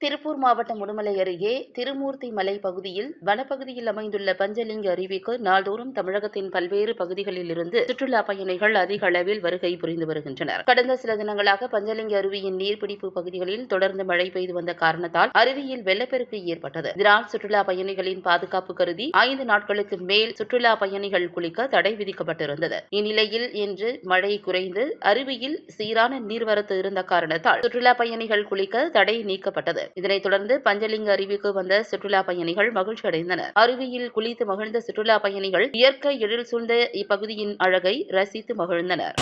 திருப்பூர் மாவட்டம் உடுமலை அருகே திருமூர்த்தி மலை பகுதியில் வனப்பகுதியில் அமைந்துள்ள பஞ்சலிங்க அருவிக்கு நாள்தோறும் தமிழகத்தின் பல்வேறு பகுதிகளில் இருந்து சுற்றுலா பயணிகள் அதிக அளவில் வருகை புரிந்து வருகின்றனர். கடந்த சில தினங்களாக பஞ்சலிங்க அருவியின் நீர்பிடிப்பு பகுதிகளில் தொடர்ந்து மழை பெய்து வந்த காரணத்தால் அருவியில் வெள்ளப்பெருக்கு ஏற்பட்டது. இதனால் சுற்றுலா பயணிகளின் பாதுகாப்பு கருதி ஐந்து நாட்களுக்கு மேல் சுற்றுலா பயணிகள் குளிக்க தடை விதிக்கப்பட்டிருந்தது. இந்நிலையில் இன்று மழை குறைந்து அருவியில் சீரான நீர்வரத்து இருந்த காரணத்தால் சுற்றுலா பயணிகள் குளிக்க தடை நீக்கப்பட்டது. இதனைத் தொடர்ந்து பஞ்சலிங்க அருவிக்கு வந்த சுற்றுலா பயணிகள் மகிழ்ச்சி அடைந்தனர். அருவியில் குளித்து மகிழ்ந்த சுற்றுலா பயணிகள் இயற்கை எழில் சூழ்ந்த இப்பகுதியின் அழகை ரசித்து மகிழ்ந்தனர்.